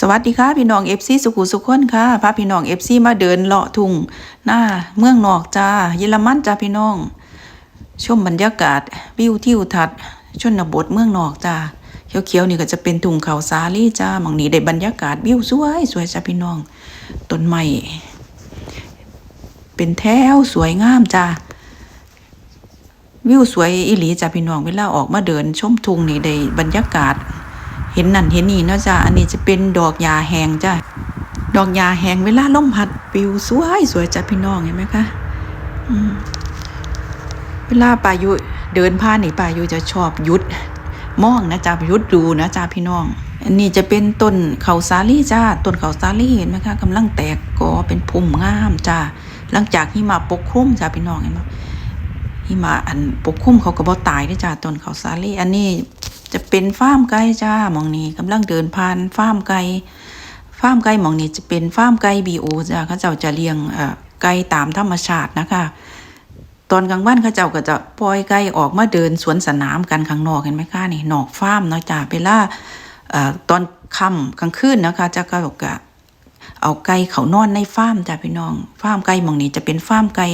สวัสดีค่ะพี่น้องเอฟซีสุขุสุขคนค่ะพาพี่น้องเอฟซีมาเดินเลาะทุ่งหน้าเมืองนอกจ้าเยอรมันจ้าพี่น้อง ชมบรรยากาศวิวทิวทัศน์ชนบทเมืองนอกจ้าเขียวๆนี่ก็จะเป็นทุ่งเขาสาลี่จ้ามองนี้ได้บรรยากาศวิวสวยสวยจ้าพี่น้องต้นไม้เป็นแถวสวยงามจ้าวิวสวยอีหลีจ้ะพี่น้องเวลาออกมาเดินชมทุ่งนี่ได้บรรยากาศ เห็นนั่นเห็นนี่เนาะจ้ะอันนี้จะเป็นดอกยาแหงจ้ะดอกยาแหงเวลาลมพัดปิวสวยสวยจ้ะพี่น้องเห็นไหมคะมเวลาป่ายุเดินผ่านนี่ป่ายุจะชอบยุดมองนะจ้ะยุดดูนะจ้ะพี่น้อง อันนี้จะเป็นต้นเขาสาลี่จ้าต้นเขาสาลี่เห็นไหมคะกำลังแตกกอเป็นพุ่มงามจ้าหลังจากหิมะปกคลุมจ้าพี่น้องเห็นไหมหิมะอันปกคลุมเขาก็บ่ตายเด้จ้าต้นเขาสาลี่ อันนี้ จะเป็นฟาร์มไก่จ้ามองนี้กำลังเดินผ่านฟาร์มไก่ฟาร์มไก่มองนี้จะเป็นฟาร์มไก่บีโอจ้าเขาเจ้าจะเลี้ยงไก่ตามธรรมชาตินะคะ ตอนกลางวันเขาเจ้าก็จะปล่อยไก่ออกมาเดินสวนสนามกันข้างนอกเห็นไหมคะนี่นอกฟาร์มเนาะจ้าเวลาตอนค่ำกลางคืนนะคะจะก็กะเอาไก่เขานอนในฟาร์มจ้ะพี่น้องฟาร์มไก่มองนี้จะเป็นฟาร์มไก่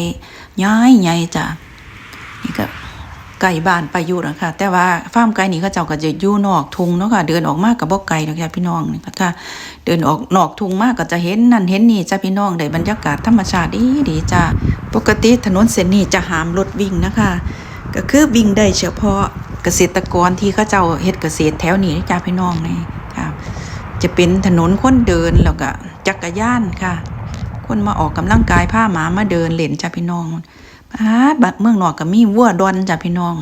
ย้ายใหญ่จ้ะนี่ก็ ไก่บ้านไปอยู่นะคะแต่ว่าฟาร์มไก่นี่เขาเจ้าก็จะอยู่นอกทุ่งเนาะค่ะเดินออกมากกับบ่ไก่ดอกจ้ะพี่น้องนี่ก็ถ้าเดินออกนอกทุ่งมากก็จะเห็นนั่นเห็นนี่จ้ะพี่น้องได้บรรยากาศธรรมชาติดีดีจ้ะปกติถนนเส้นนี้จะห้ามรถวิ่งนะคะ ก็คือวิ่งได้เฉพาะเกษตรกรที่เขาเจ้าเฮ็ดเกษตรแถวนี้จ้ะพี่น้องนี่ค่ะจะเป็นถนนคนเดินแล้วก็จักรยานค่ะ คนมาออกกำลังกายผ้าหมามาเดินเล่นจ้ะพี่น้อง อาบัดเมืองนอกก็มีวัวดอนจ้ะพี่น้อง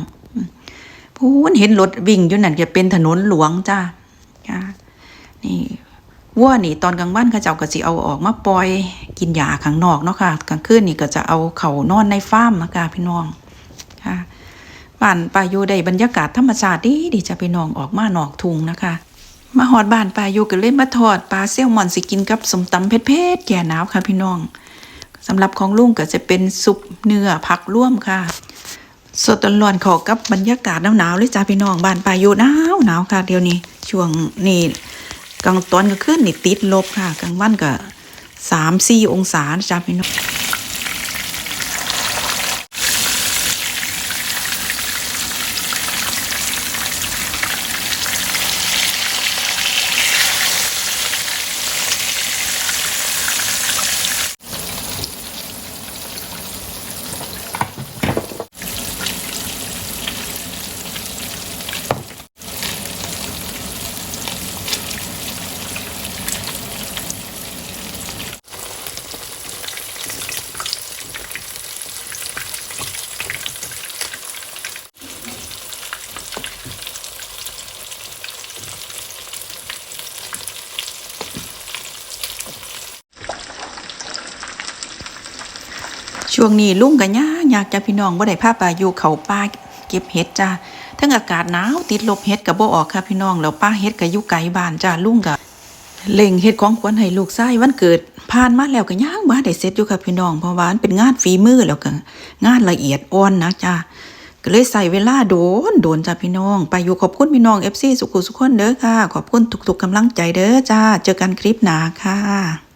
พูนเห็นรถวิ่งอยู่นั่นจะเป็นถนนหลวงจ้ะค่ะนี่วัวนี่ตอนกลางวันเขาเจ้าก็สิเอาออกมาปล่อยกินหญ้าข้างนอกเนาะค่ะกลางคืนนี่ก็จะเอาเขานอนในฟาร์มนะคะพี่น้องค่ะบ้านป่าอยู่ได้บรรยากาศธรรมชาติดีดีจ้ะพี่น้องออกมานอกทุ่งนะคะมาหอดบ้านปลาอยู่ก็เลยมาทอดปลาเซลมอนสิกินกับสมตำเผ็ดๆแก่หนาวค่ะพี่น้อง สำหรับของลุงก็จะเป็นซุปเนื้อผักร่วมค่ะ สดร้อนๆเขอกับบรรยากาศหนาวๆเลยจ้าพี่น้องบ้านปลาอยู่หนาวหนาวค่ะเดี๋ยวนี้ช่วงนี้กลางตอนก็ขึ้นนี่ติดลบค่ะกลางวันก็สามสี่องศาจ้าพี่น้อง ช่วงนี้ลุงกันยากอยากจะพี่น้องบ่ได้พาปลาอยู่เขาป่าเก็บเห็ดจ้าทั้งอากาศหนาวติดลบเห็ดกับบ่ออกค่ะพี่น้องแล้วป้าเห็ดก็อยู่ไกลบ้านจ้าลุงก็เล่งเฮ็ดของขวัญให้ลูกชายวันเกิดผ่านมาแล้วก็ย่างบ่ได้เสร็จอยู่ค่ะพี่น้องเพราะว่ามันเป็นงานฝีมือแล้วก็งานละเอียดอ่อนนะจ้าก็เลยใส่เวลาโดนโดนจ้าพี่น้อง ไปอยู่ขอบคุณพี่น้อง FC สุขุสุขคนเด้อค่ะ ขอบคุณทุกๆกำลังใจเด้อจ้า เจอกันคลิปหนาค่ะ